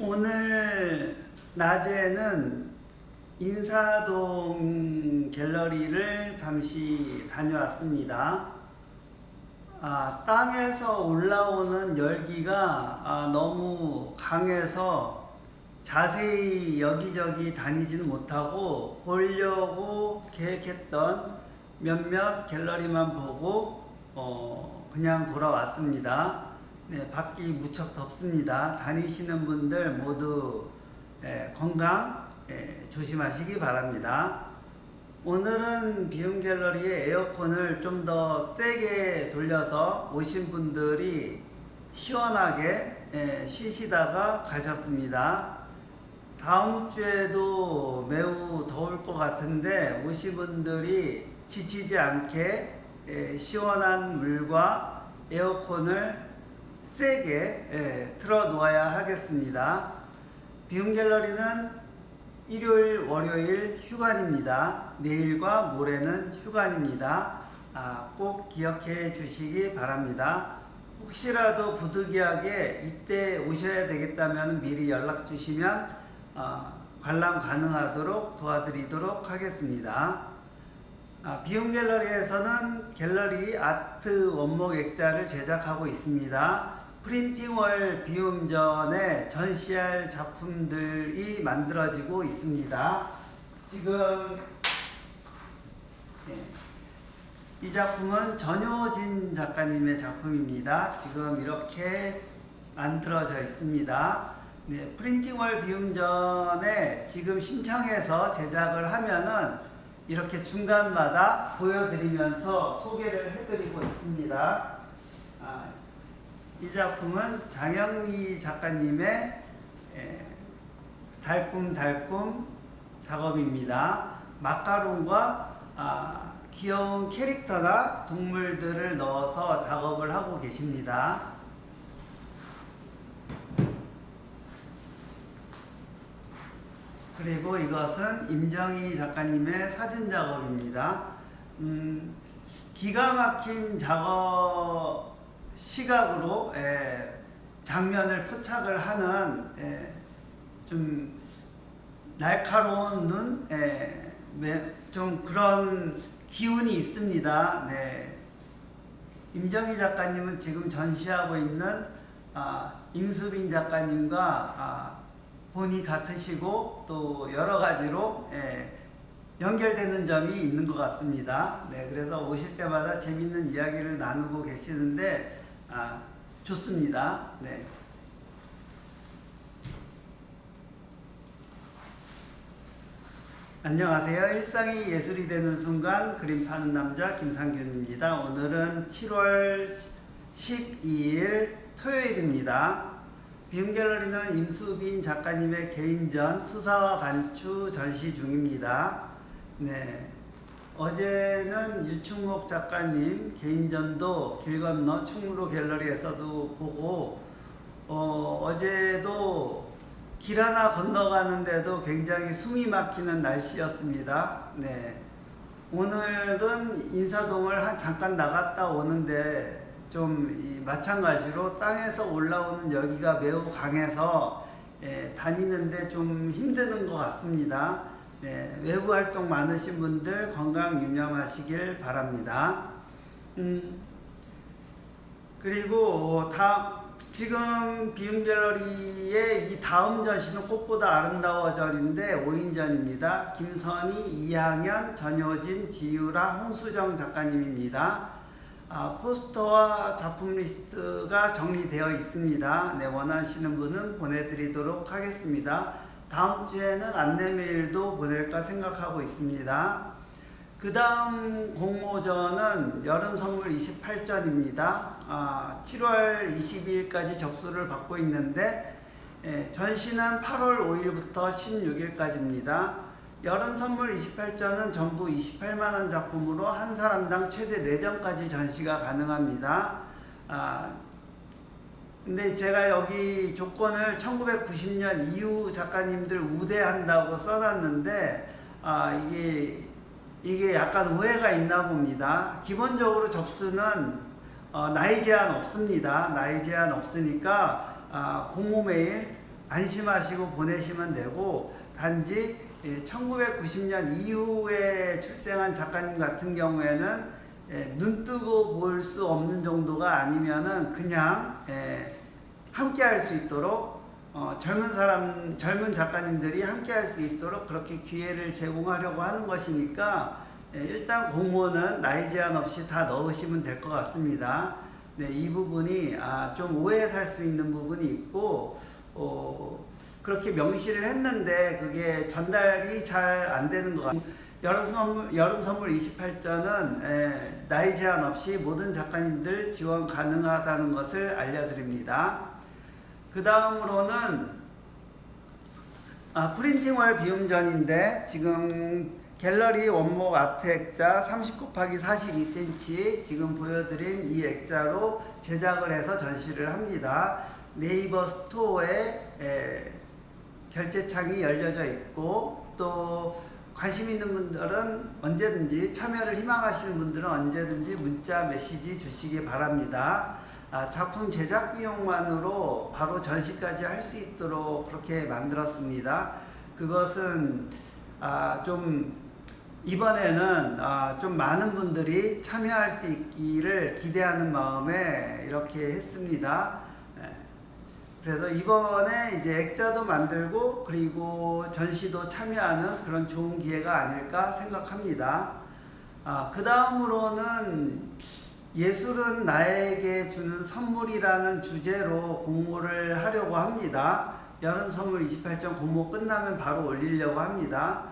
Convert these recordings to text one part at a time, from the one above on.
오늘 낮에는 인사동 갤러리를 잠시 다녀왔습니다. 아, 땅에서 올라오는 열기가 아, 너무 강해서 자세히 여기저기 다니지는 못하고 보려고 계획했던 몇몇 갤러리만 보고 어, 그냥 돌아왔습니다. 네, 밖이 무척 덥습니다. 다니시는 분들 모두 예, 건강 예, 조심하시기 바랍니다. 오늘은 비움 갤러리의 에어컨을 좀 더 세게 돌려서 오신 분들이 시원하게 예, 쉬시다가 가셨습니다. 다음 주에도 매우 더울 것 같은데 오신 분들이 지치지 않게 예, 시원한 물과 에어컨을 세게 예, 틀어 놓아야 하겠습니다. 비움 갤러리는 일요일, 월요일 휴관입니다. 내일과 모레는 휴관입니다. 아, 꼭 기억해 주시기 바랍니다. 혹시라도 부득이하게 이때 오셔야 되겠다면 미리 연락 주시면 어, 관람 가능하도록 도와드리도록 하겠습니다. 아, 비움 갤러리에서는 갤러리 아트 원목 액자를 제작하고 있습니다. 프린팅월 비움전에 전시할 작품들이 만들어지고 있습니다. 지금 네, 이 작품은 전효진 작가님의 작품입니다. 지금 이렇게 만들어져 있습니다. 네, 프린팅월 비움전에 지금 신청해서 제작을 하면은 이렇게 중간마다 보여드리면서 소개를 해드리고 있습니다. 아, 이 작품은 장영미 작가님의 에, 달꿈달꿈 작업입니다. 마카롱과 아, 귀여운 캐릭터나 동물들을 넣어서 작업을 하고 계십니다. 그리고 이것은 임정희 작가님의 사진 작업입니다. 음, 기가 막힌 작업 시각으로 예, 장면을 포착을 하는 예, 좀 날카로운 눈, 예, 매- 좀 그런 기운이 있습니다. 네. 임정희 작가님은 지금 전시하고 있는 아, 임수빈 작가님과 아, 본이 같으시고 또 여러 가지로 예, 연결되는 점이 있는 것 같습니다. 네, 그래서 오실 때마다 재밌는 이야기를 나누고 계시는데 아, 좋습니다. 네. 안녕하세요. 일상이 예술이 되는 순간 그림 파는 남자 김상균입니다. 오늘은 7월 12일 토요일입니다. 비움갤러리는 임수빈 작가님의 개인전 투사와 반추 전시 중입니다. 네. 어제는 유충목 작가님 개인전도 길 건너 충무로 갤러리에서도 보고 어, 어제도 길 하나 건너가는데도 굉장히 숨이 막히는 날씨였습니다. 네. 오늘은 인사동을 한 잠깐 나갔다 오는데 좀이 마찬가지로 땅에서 올라오는 열기가 매우 강해서 예, 다니는데 좀 힘드는 것 같습니다. 네, 외부 활동 많으신 분들 건강 유념하시길 바랍니다. 음, 그리고 다 지금 비움 갤러리의 이 다음 전시는 꽃보다 아름다워 전인데 5인전입니다. 김선희, 이항현, 전효진, 지유라, 홍수정 작가님입니다. 아, 포스터와 작품 리스트가 정리되어 있습니다. 네, 원하시는 분은 보내드리도록 하겠습니다. 다음 주에는 안내 메일도 보낼까 생각하고 있습니다. 그 다음 공모전은 여름 선물 28전입니다. 아, 7월 22일까지 접수를 받고 있는데 예, 전시는 8월 5일부터 16일까지입니다. 여름 선물 28전은 전부 28만원 작품으로 한 사람당 최대 4전까지 전시가 가능합니다. 아, 근데 제가 여기 조건을 1990년 이후 작가님들 우대한다고 써놨는데 아, 이게 이게 약간 오해가 있나 봅니다. 기본적으로 접수는 어, 나이 제한 없습니다. 나이 제한 없으니까 아, 공모 메일 안심하시고 보내시면 되고 단지 예, 1990년 이후에 출생한 작가님 같은 경우에는 예, 눈 뜨고 볼 수 없는 정도가 아니면은 그냥 예, 함께 할 수 있도록 어, 젊은 사람, 젊은 작가님들이 함께 할 수 있도록 그렇게 기회를 제공하려고 하는 것이니까 예, 일단 공모는 나이 제한 없이 다 넣으시면 될 것 같습니다. 네, 이 부분이 아, 좀 오해 살 수 있는 부분이 있고 어, 그렇게 명시를 했는데 그게 전달이 잘 안 되는 것 같아요. 여름 선물, 여름 선물 28전은 에, 나이 제한 없이 모든 작가님들 지원 가능하다는 것을 알려드립니다. 그 다음으로는 아, 프린팅월 비움전인데 지금 갤러리 원목 아트 액자 30 곱하기 42cm 지금 보여드린 이 액자로 제작을 해서 전시를 합니다. 네이버 스토어에 에, 결제창이 열려져 있고 또 관심 있는 분들은 언제든지 참여를 희망하시는 분들은 언제든지 문자 메시지 주시기 바랍니다. 아, 작품 제작 비용만으로 바로 전시까지 할 수 있도록 그렇게 만들었습니다. 그것은 아, 좀 이번에는 아, 좀 많은 분들이 참여할 수 있기를 기대하는 마음에 이렇게 했습니다. 예. 그래서 이번에 이제 액자도 만들고 그리고 전시도 참여하는 그런 좋은 기회가 아닐까 생각합니다. 아, 그 다음으로는 예술은 나에게 주는 선물이라는 주제로 공모를 하려고 합니다. 여름 선물 28점 공모 끝나면 바로 올리려고 합니다.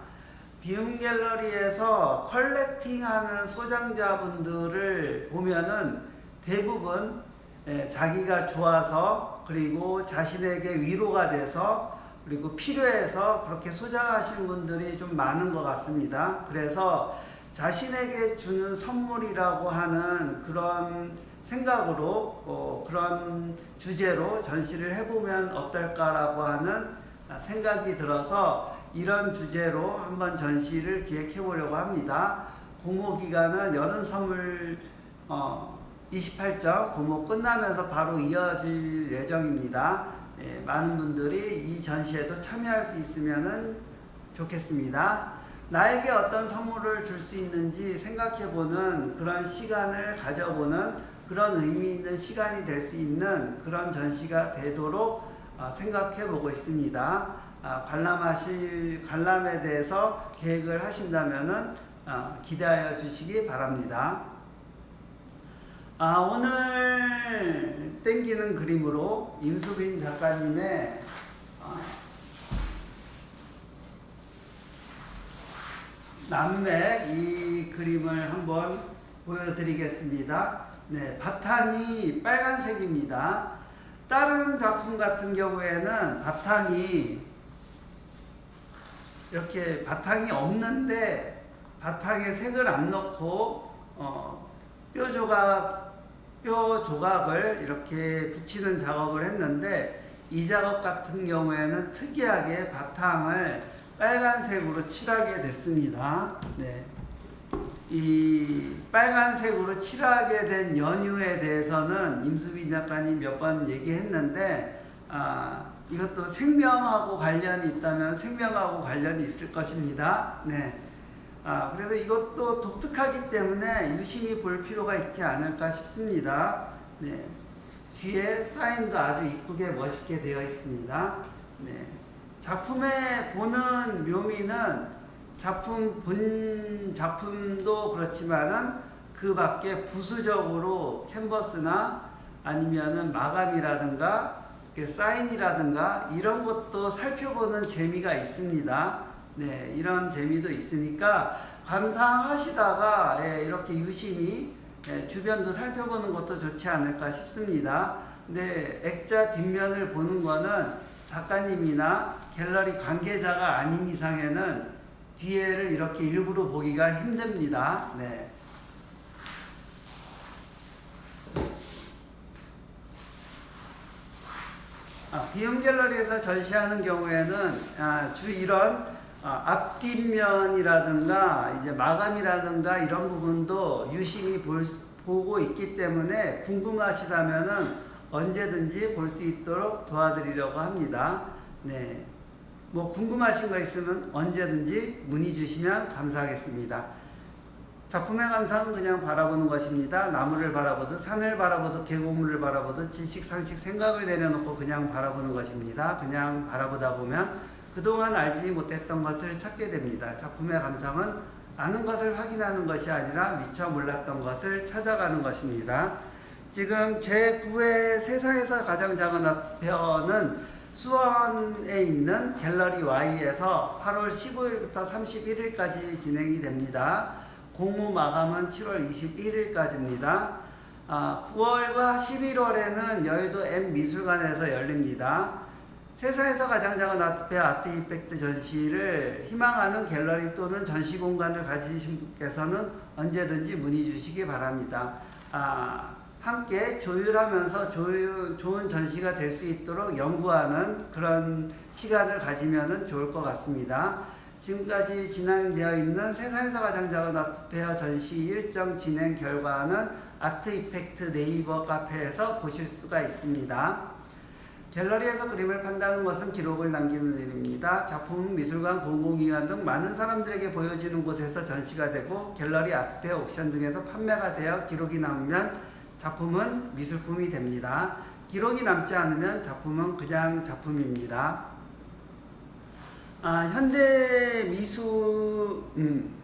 비움 갤러리에서 컬렉팅하는 소장자분들을 보면은 대부분 예, 자기가 좋아서 그리고 자신에게 위로가 돼서 그리고 필요해서 그렇게 소장하시는 분들이 좀 많은 것 같습니다. 그래서 자신에게 주는 선물이라고 하는 그런 생각으로 어, 그런 주제로 전시를 해보면 어떨까라고 하는 생각이 들어서 이런 주제로 한번 전시를 기획해 보려고 합니다. 공모 기간은 여름 선물 어, 28점 공모 끝나면서 바로 이어질 예정입니다. 예, 많은 분들이 이 전시에도 참여할 수 있으면 좋겠습니다. 나에게 어떤 선물을 줄 수 있는지 생각해보는 그런 시간을 가져보는 그런 의미 있는 시간이 될 수 있는 그런 전시가 되도록 어, 생각해보고 있습니다. 아, 관람하실 관람에 대해서 계획을 하신다면은 어, 기대하여 주시기 바랍니다. 아, 오늘 땡기는 그림으로 임수빈 작가님의 어, 남맥 이 그림을 한번 보여드리겠습니다. 네, 바탕이 빨간색입니다. 다른 작품 같은 경우에는 바탕이 이렇게 바탕이 없는데 바탕에 색을 안 넣고 어, 뼈 조각 뼈 조각을 이렇게 붙이는 작업을 했는데 이 작업 같은 경우에는 특이하게 바탕을 빨간색으로 칠하게 됐습니다. 네. 이 빨간색으로 칠하게 된 연유에 대해서는 임수빈 작가님 몇 번 얘기했는데 아, 이것도 생명하고 관련이 있다면 생명하고 관련이 있을 것입니다. 네. 아, 그래서 이것도 독특하기 때문에 유심히 볼 필요가 있지 않을까 싶습니다. 네. 뒤에 사인도 아주 이쁘게 멋있게 되어 있습니다. 네. 작품에 보는 묘미는 작품 본 작품도 그렇지만은 그 밖에 부수적으로 캔버스나 아니면은 마감이라든가 사인이라든가 이런 것도 살펴보는 재미가 있습니다. 네, 이런 재미도 있으니까 감상하시다가 예, 이렇게 유심히 예, 주변도 살펴보는 것도 좋지 않을까 싶습니다. 근데 액자 뒷면을 보는 거는 작가님이나 갤러리 관계자가 아닌 이상에는 뒤에를 이렇게 일부러 보기가 힘듭니다. 네. 아, 비움 갤러리에서 전시하는 경우에는 아, 주 이런 아, 앞뒷면이라든가 이제 마감이라든가 이런 부분도 유심히 볼, 수- 보고 있기 때문에 궁금하시다면은 언제든지 볼 수 있도록 도와드리려고 합니다. 네. 뭐 궁금하신 거 있으면 언제든지 문의 주시면 감사하겠습니다. 작품의 감상은 그냥 바라보는 것입니다. 나무를 바라보듯 산을 바라보듯 계곡물을 바라보듯 지식, 상식, 생각을 내려놓고 그냥 바라보는 것입니다. 그냥 바라보다 보면 그동안 알지 못했던 것을 찾게 됩니다. 작품의 감상은 아는 것을 확인하는 것이 아니라 미처 몰랐던 것을 찾아가는 것입니다. 지금 제9회 세상에서 가장 작은 아트페어는 수원에 있는 갤러리 Y에서 8월 15일부터 31일까지 진행이 됩니다. 공모 마감은 7월 21일까지입니다. 아, 9월과 11월에는 여의도 M미술관에서 열립니다. 세상에서 가장 작은 아트페어 아트 이펙트 전시를 희망하는 갤러리 또는 전시 공간을 가지신 분께서는 언제든지 문의 주시기 바랍니다. 아, 함께 조율하면서 조율, 좋은 전시가 될 수 있도록 연구하는 그런 시간을 가지면 좋을 것 같습니다. 지금까지 진행되어 있는 세상에서 가장 작은 아트페어 전시 일정 진행 결과는 아트 이펙트 네이버 카페에서 보실 수가 있습니다. 갤러리에서 그림을 판다는 것은 기록을 남기는 일입니다. 작품은 미술관, 공공기관 등 많은 사람들에게 보여지는 곳에서 전시가 되고 갤러리, 아트페어, 옥션 등에서 판매가 되어 기록이 남으면 작품은 미술품이 됩니다. 기록이 남지 않으면 작품은 그냥 작품입니다. 아, 현대 미술 음.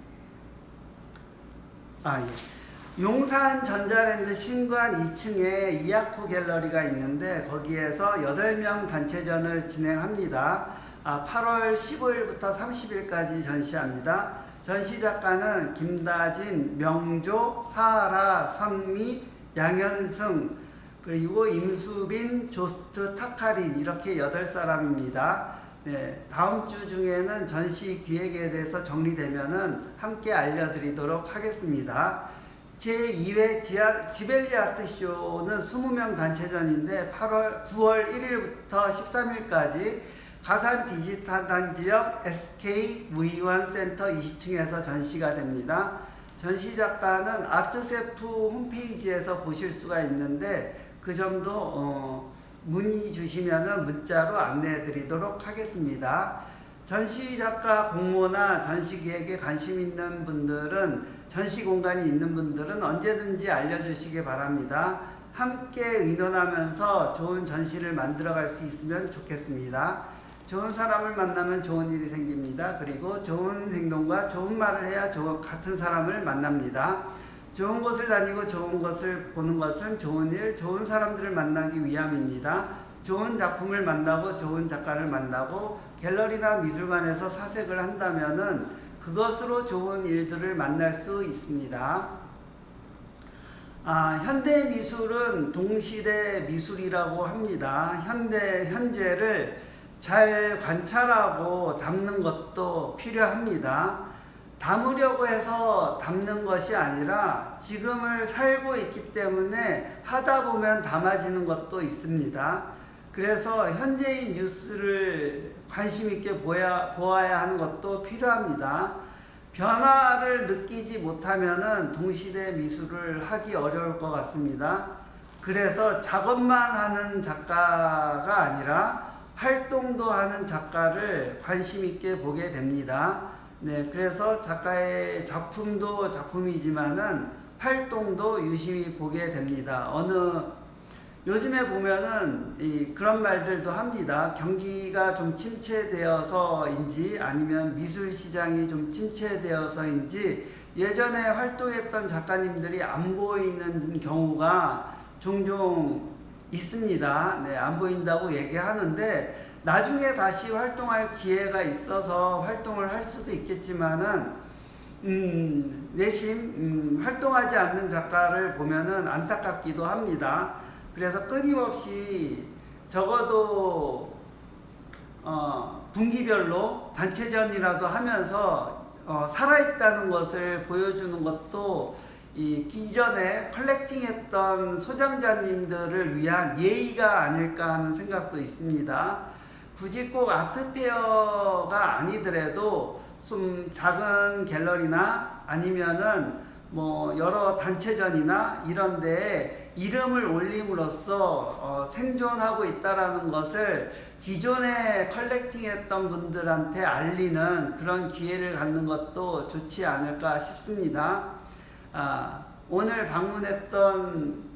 아, 예. 용산 전자랜드 신관 2층에 이아코 갤러리가 있는데 거기에서 8명 단체전을 진행합니다. 아, 8월 15일부터 30일까지 전시합니다. 전시 작가는 김다진, 명조, 사라, 선미, 양현승, 그리고 임수빈, 조스트, 타카린 이렇게 8사람입니다. 네, 다음 주 중에는 전시 기획에 대해서 정리되면은 함께 알려드리도록 하겠습니다. 제2회 지하, 지벨리 아트쇼는 20명 단체전인데 8월 9월 1일부터 13일까지 가산 디지털 단 지역 SK 무이완 센터 20층에서 전시가 됩니다. 전시 작가는 아트세프 홈페이지에서 보실 수가 있는데 그 점도 어, 문의 주시면 문자로 안내해 드리도록 하겠습니다. 전시 작가 공모나 전시 기획에 관심 있는 분들은 전시 공간이 있는 분들은 언제든지 알려주시기 바랍니다. 함께 의논하면서 좋은 전시를 만들어 갈 수 있으면 좋겠습니다. 좋은 사람을 만나면 좋은 일이 생깁니다. 그리고 좋은 행동과 좋은 말을 해야 좋은, 같은 사람을 만납니다. 좋은 곳을 다니고 좋은 것을 보는 것은 좋은 일, 좋은 사람들을 만나기 위함입니다. 좋은 작품을 만나고 좋은 작가를 만나고 갤러리나 미술관에서 사색을 한다면은 그것으로 좋은 일들을 만날 수 있습니다. 아, 현대 미술은 동시대 미술이라고 합니다. 현대 현재를 잘 관찰하고 담는 것도 필요합니다. 담으려고 해서 담는 것이 아니라 지금을 살고 있기 때문에 하다 보면 담아지는 것도 있습니다. 그래서 현재의 뉴스를 관심 있게 보야, 보아야 하는 것도 필요합니다. 변화를 느끼지 못하면은 동시대 미술을 하기 어려울 것 같습니다. 그래서 작업만 하는 작가가 아니라 활동도 하는 작가를 관심 있게 보게 됩니다. 네, 그래서 작가의 작품도 작품이지만은 활동도 유심히 보게 됩니다. 어느 요즘에 보면은 이 그런 말들도 합니다. 경기가 좀 침체되어서인지 아니면 미술 시장이 좀 침체되어서인지 예전에 활동했던 작가님들이 안 보이는 경우가 종종 있습니다. 네, 안 보인다고 얘기하는데 나중에 다시 활동할 기회가 있어서 활동을 할 수도 있겠지만은 음, 내심 음, 활동하지 않는 작가를 보면은 안타깝기도 합니다. 그래서 끊임없이 적어도 어, 분기별로 단체전이라도 하면서 어, 살아있다는 것을 보여주는 것도 이 기존에 컬렉팅했던 소장자님들을 위한 예의가 아닐까 하는 생각도 있습니다. 굳이 꼭 아트페어가 아니더라도 좀 작은 갤러리나 아니면은 뭐 여러 단체전이나 이런 데에 이름을 올림으로써 어, 생존하고 있다라는 것을 기존에 컬렉팅했던 분들한테 알리는 그런 기회를 갖는 것도 좋지 않을까 싶습니다. 아, 오늘 방문했던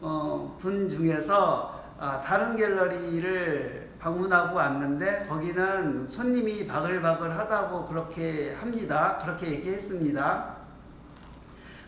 어, 분 중에서 아, 다른 갤러리를 방문하고 왔는데 거기는 손님이 바글바글 하다고 그렇게 합니다. 그렇게 얘기했습니다.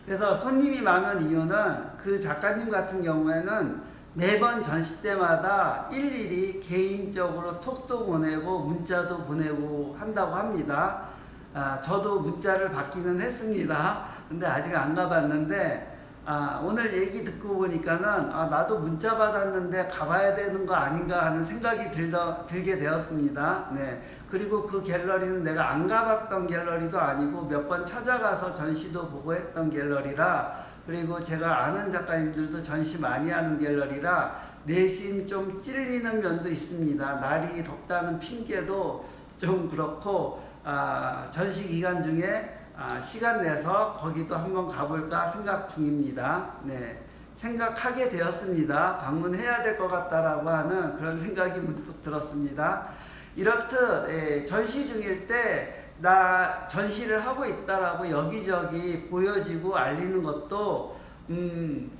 그래서 손님이 많은 이유는 그 작가님 같은 경우에는 매번 전시 때마다 일일이 개인적으로 톡도 보내고 문자도 보내고 한다고 합니다. 아, 저도 문자를 받기는 했습니다. 근데 아직 안 가봤는데 아, 오늘 얘기 듣고 보니까는 아, 나도 문자 받았는데 가봐야 되는 거 아닌가 하는 생각이 들더, 들게 되었습니다. 네. 그리고 그 갤러리는 내가 안 가봤던 갤러리도 아니고 몇 번 찾아가서 전시도 보고 했던 갤러리라 그리고 제가 아는 작가님들도 전시 많이 하는 갤러리라 내심 좀 찔리는 면도 있습니다. 날이 덥다는 핑계도 좀 그렇고 아, 전시 기간 중에 아, 시간 내서 거기도 한번 가볼까 생각 중입니다. 네. 생각하게 되었습니다. 방문해야 될 것 같다라고 하는 그런 생각이 문득 들었습니다. 이렇듯 예, 전시 중일 때 나 전시를 하고 있다라고 여기저기 보여지고 알리는 것도 음,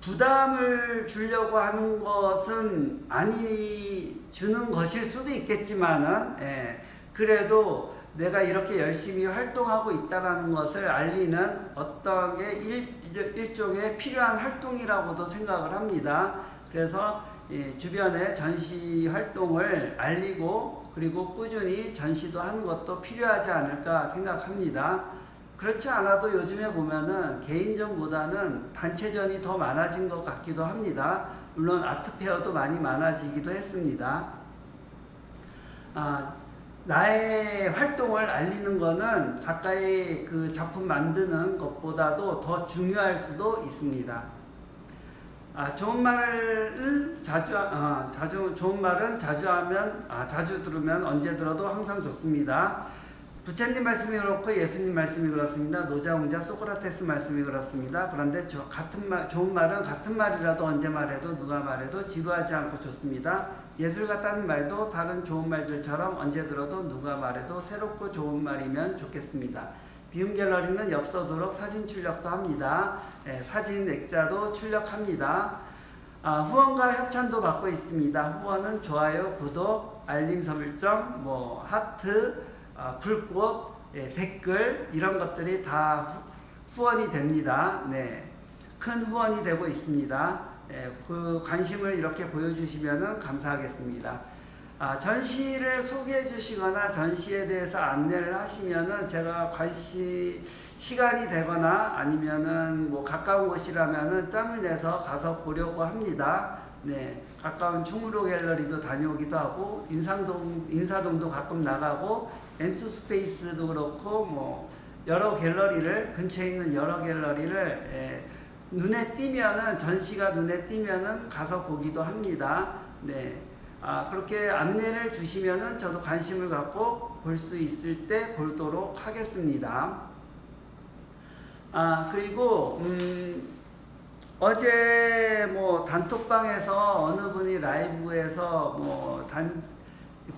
부담을 주려고 하는 것은 아니 주는 것일 수도 있겠지만은 예, 그래도 내가 이렇게 열심히 활동하고 있다라는 것을 알리는 어떤 게 일, 일종의 필요한 활동이라고도 생각을 합니다. 그래서 예, 주변에 전시 활동을 알리고 그리고 꾸준히 전시도 하는 것도 필요하지 않을까 생각합니다. 그렇지 않아도 요즘에 보면은 개인전보다는 단체전이 더 많아진 것 같기도 합니다. 물론 아트페어도 많이 많아지기도 했습니다. 아, 나의 활동을 알리는 거는 작가의 그 작품 만드는 것보다도 더 중요할 수도 있습니다. 아, 좋은 말을 자주, 아, 자주, 좋은 말은 자주 하면, 아, 자주 들으면 언제 들어도 항상 좋습니다. 부처님 말씀이 그렇고 예수님 말씀이 그렇습니다. 노자웅자 소크라테스 말씀이 그렇습니다. 그런데 저, 같은 말, 좋은 말은 같은 말이라도 언제 말해도 누가 말해도 지루하지 않고 좋습니다. 예술 같다는 말도 다른 좋은 말들처럼 언제 들어도 누가 말해도 새롭고 좋은 말이면 좋겠습니다. 비움 갤러리는 엽서도록 사진 출력도 합니다. 예, 사진 액자도 출력합니다. 아, 후원과 협찬도 받고 있습니다. 후원은 좋아요, 구독, 알림 설정, 뭐 하트, 아, 불꽃, 예, 댓글 이런 것들이 다 후, 후원이 됩니다. 네, 큰 후원이 되고 있습니다. 예, 그 관심을 이렇게 보여주시면 감사하겠습니다. 아, 전시를 소개해 주시거나 전시에 대해서 안내를 하시면은 제가 관시 시간이 되거나 아니면은 뭐 가까운 곳이라면은 짬을 내서 가서 보려고 합니다. 네, 가까운 충무로 갤러리도 다녀오기도 하고 인상동 인사동도 가끔 나가고 엔투 스페이스도 그렇고 뭐 여러 갤러리를 근처에 있는 여러 갤러리를 예, 눈에 띄면은 전시가 눈에 띄면은 가서 보기도 합니다. 네. 아, 그렇게 안내를 주시면은 저도 관심을 갖고 볼 수 있을 때 보도록 하겠습니다. 아, 그리고, 음, 어제 뭐 단톡방에서 어느 분이 라이브에서 뭐 단,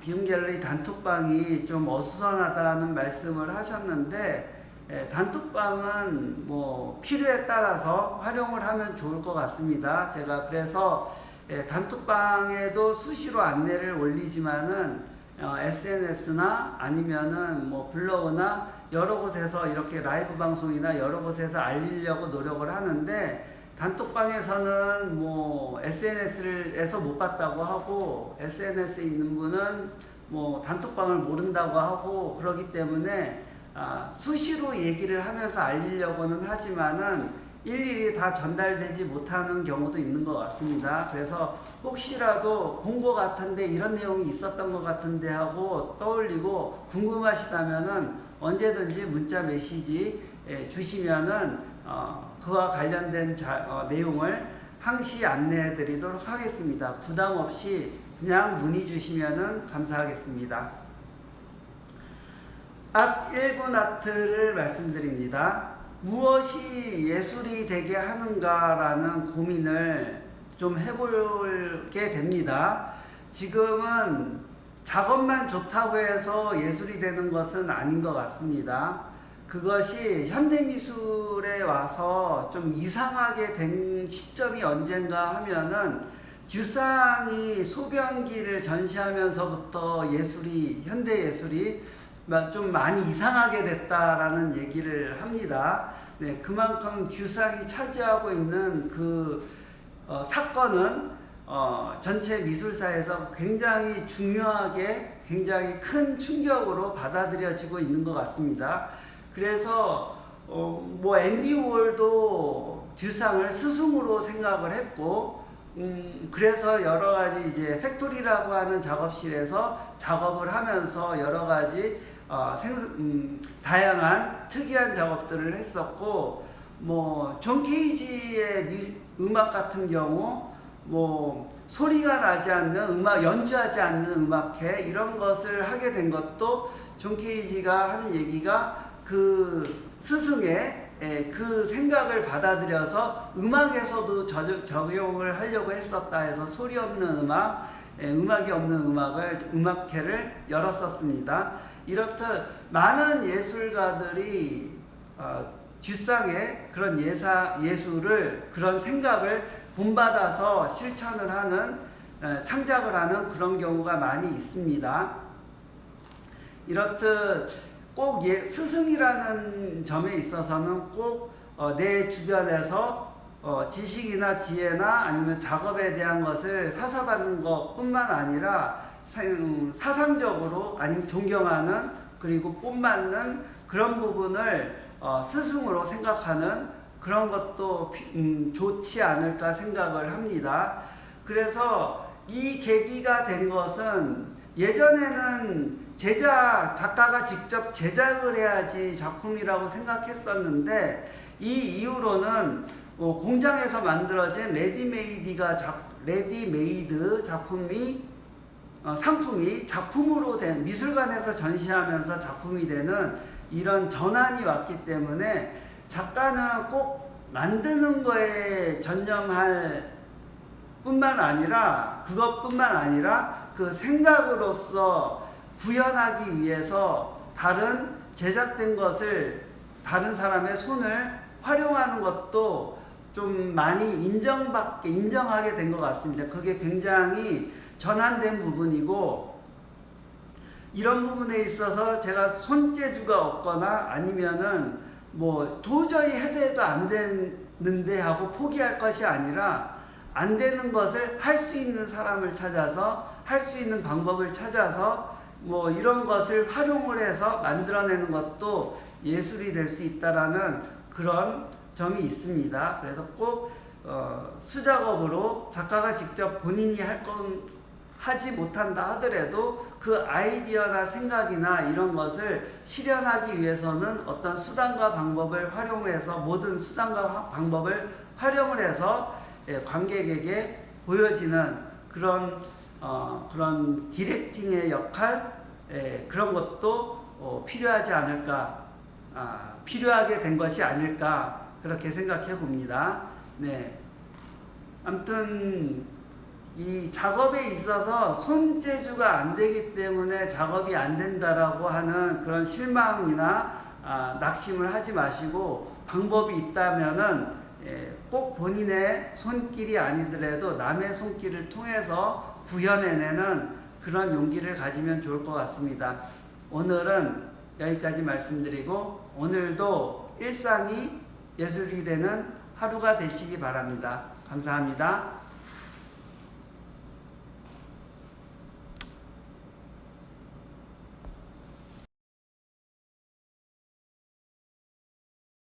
비움 갤러리 단톡방이 좀 어수선하다는 말씀을 하셨는데, 예, 단톡방은 뭐 필요에 따라서 활용을 하면 좋을 것 같습니다. 제가 그래서 예, 단톡방에도 수시로 안내를 올리지만은 어, SNS나 아니면은 뭐 블로그나 여러 곳에서 이렇게 라이브 방송이나 여러 곳에서 알리려고 노력을 하는데 단톡방에서는 뭐 SNS에서 못 봤다고 하고 SNS에 있는 분은 뭐 단톡방을 모른다고 하고 그러기 때문에 아, 수시로 얘기를 하면서 알리려고는 하지만은 일일이 다 전달되지 못하는 경우도 있는 것 같습니다. 그래서 혹시라도 본 것 같은데 이런 내용이 있었던 것 같은데 하고 떠올리고 궁금하시다면은 언제든지 문자 메시지 예, 주시면은 어, 그와 관련된 자, 어, 내용을 항시 안내해 드리도록 하겠습니다. 부담 없이 그냥 문의 주시면은 감사하겠습니다. 아, 1분 아트를 말씀드립니다. 무엇이 예술이 되게 하는가라는 고민을 좀 해보게 됩니다. 지금은 작업만 좋다고 해서 예술이 되는 것은 아닌 것 같습니다. 그것이 현대미술에 와서 좀 이상하게 된 시점이 언젠가 하면은 듀상이 소변기를 전시하면서부터 예술이 현대 예술이 막좀 많이 이상하게 됐다라는 얘기를 합니다. 네, 그만큼 듀상이 차지하고 있는 그 어, 사건은 어, 전체 미술사에서 굉장히 중요하게 굉장히 큰 충격으로 받아들여지고 있는 것 같습니다. 그래서 어, 뭐 앤디 월도 듀상을 스승으로 생각을 했고 음, 그래서 여러 가지 이제 팩토리라고 하는 작업실에서 작업을 하면서 여러 가지 어, 생, 음, 다양한 특이한 작업들을 했었고 뭐존 케이지의 미, 음악 같은 경우 뭐 소리가 나지 않는 음악 연주하지 않는 음악회 이런 것을 하게 된 것도 존 케이지가 한 얘기가 그 스승의 예, 그 생각을 받아들여서 음악에서도 저- 적용을 하려고 했었다 해서 소리 없는 음악, 예, 음악이 없는 음악을 음악회를 열었었습니다. 이렇듯 많은 예술가들이 어, 뒷상에 그런 예사 예술을 그런 생각을 본받아서 실천을 하는 에, 창작을 하는 그런 경우가 많이 있습니다. 이렇듯 꼭 예, 스승이라는 점에 있어서는 꼭 어, 내 주변에서 어, 지식이나 지혜나 아니면 작업에 대한 것을 사사받는 것 뿐만 아니라 사, 음, 사상적으로 아니면 존경하는 그리고 뽐맞는 그런 부분을 어, 스승으로 생각하는 그런 것도 피- 음, 좋지 않을까 생각을 합니다. 그래서 이 계기가 된 것은 예전에는 제작 작가가 직접 제작을 해야지 작품이라고 생각했었는데 이 이후로는 어, 공장에서 만들어진 레디메이드가 작, 레디메이드 작품이 어, 상품이 작품으로 된 미술관에서 전시하면서 작품이 되는 이런 전환이 왔기 때문에 작가는 꼭 만드는 거에 전념할 뿐만 아니라 그것뿐만 아니라 그 생각으로서 구현하기 위해서 다른 제작된 것을 다른 사람의 손을 활용하는 것도 좀 많이 인정받게 인정하게 된 것 같습니다. 그게 굉장히 전환된 부분이고 이런 부분에 있어서 제가 손재주가 없거나 아니면은 뭐 도저히 해도 해도 안 되는데 하고 포기할 것이 아니라 안 되는 것을 할 수 있는 사람을 찾아서 할 수 있는 방법을 찾아서 뭐 이런 것을 활용을 해서 만들어내는 것도 예술이 될 수 있다라는 그런 점이 있습니다. 그래서 꼭 어, 수작업으로 작가가 직접 본인이 할 건 하지 못한다 하더라도 그 아이디어나 생각이나 이런 것을 실현하기 위해서는 어떤 수단과 방법을 활용해서 모든 수단과 화- 방법을 활용을 해서 예, 관객에게 보여지는 그런 어, 그런 디렉팅의 역할 예, 그런 것도 어, 필요하지 않을까 아, 필요하게 된 것이 아닐까 그렇게 생각해 봅니다. 네. 아무튼 이 작업에 있어서 손재주가 안 되기 때문에 작업이 안 된다라고 하는 그런 실망이나 아, 낙심을 하지 마시고 방법이 있다면은 예, 꼭 본인의 손길이 아니더라도 남의 손길을 통해서 구현해내는 그런 용기를 가지면 좋을 것 같습니다. 오늘은 여기까지 말씀드리고 오늘도 일상이 예술이 되는 하루가 되시기 바랍니다. 감사합니다.